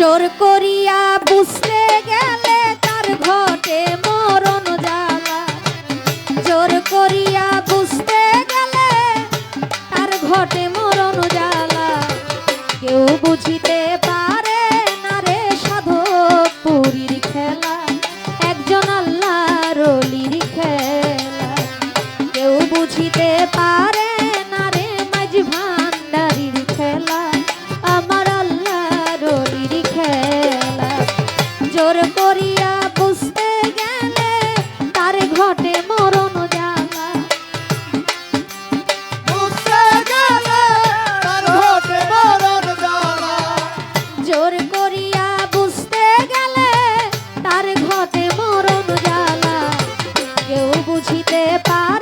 জোর করিয়া বুঝতে গেলে তার ঘটে মরণ জ্বালা। জোর করিয়া বুঝতে গেলে তার ঘটে মরণ জ্বালা। কেউ বুঝিতে আদর করিয়া বুঝতে গেলে তার ঘটে মরণ জ্বালা বুঝতে ঘটে মরণ জ্বালা জোর করিয়া গেলে তার ঘটে মরণ জ্বালা কেউ বুঝিতে পারে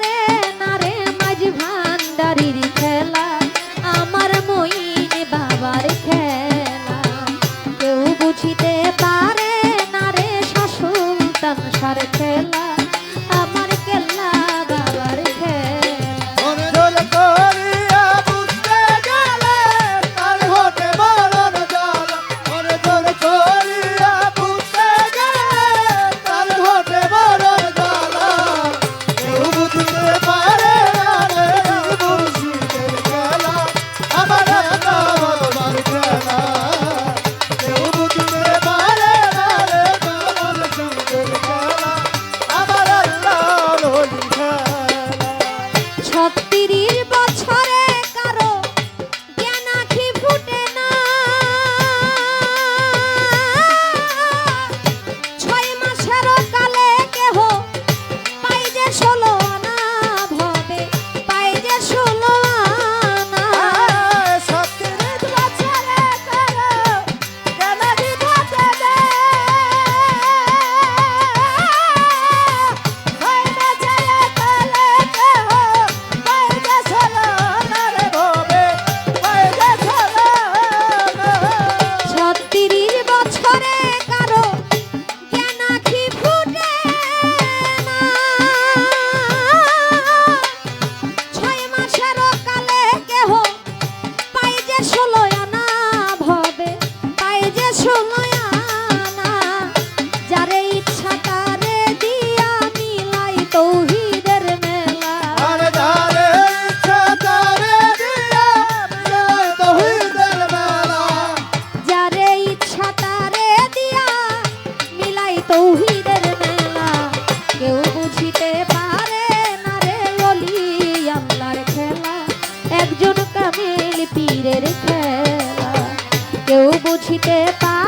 কেউ বুঝিতে পার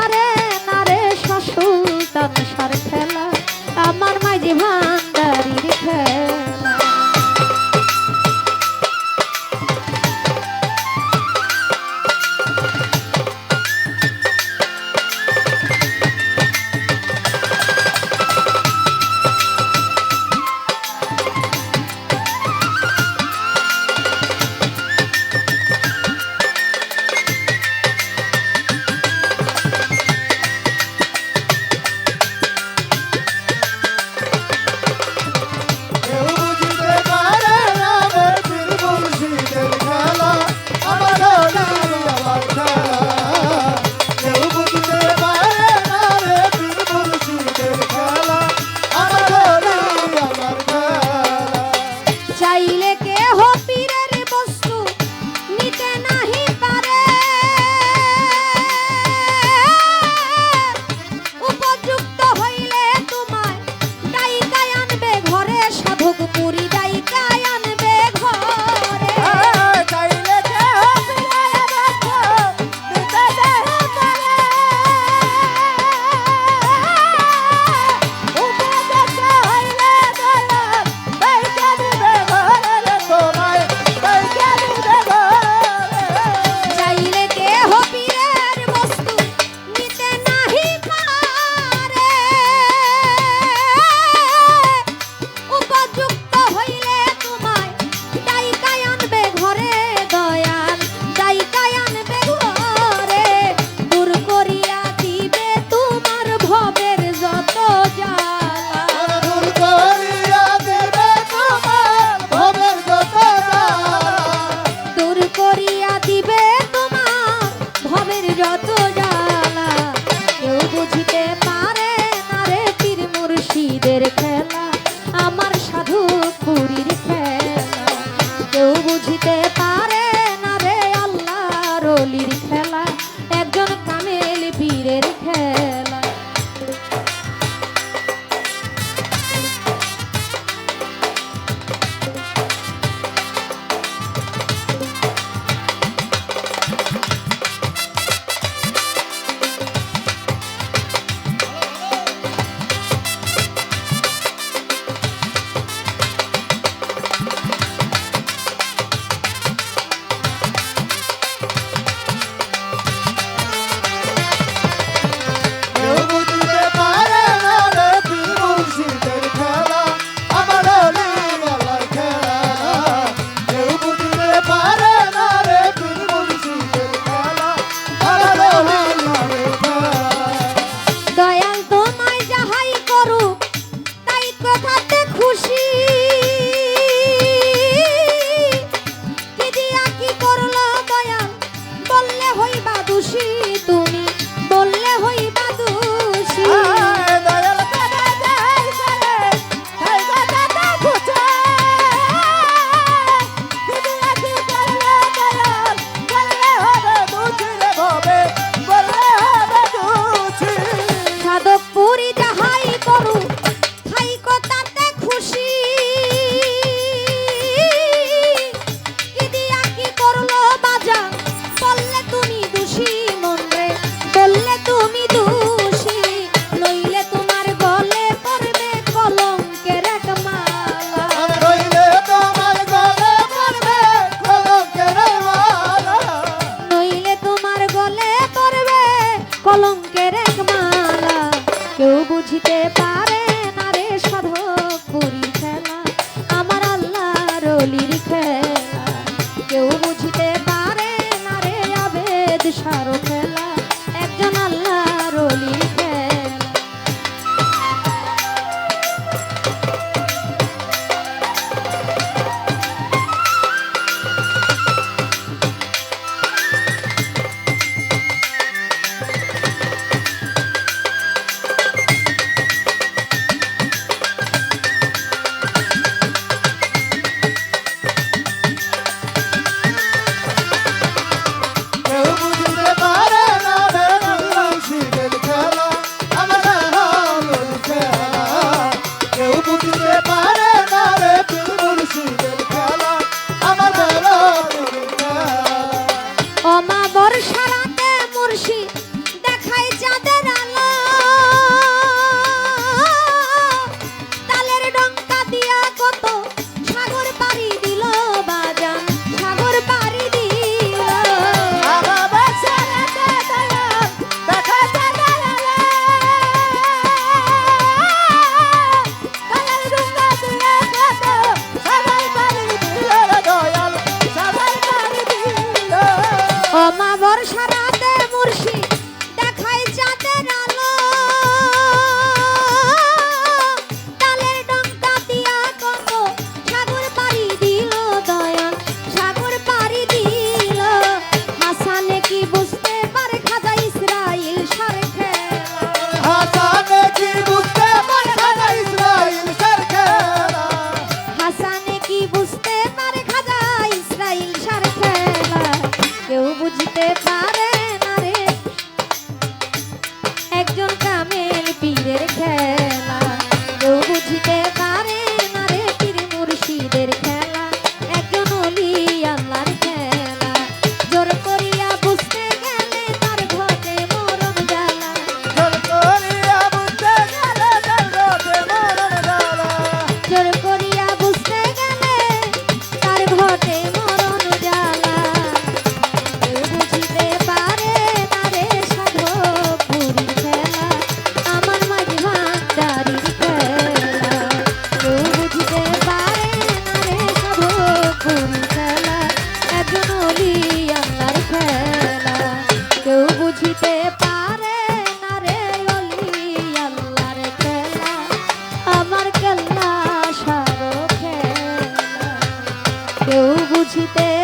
Eu vou te ter.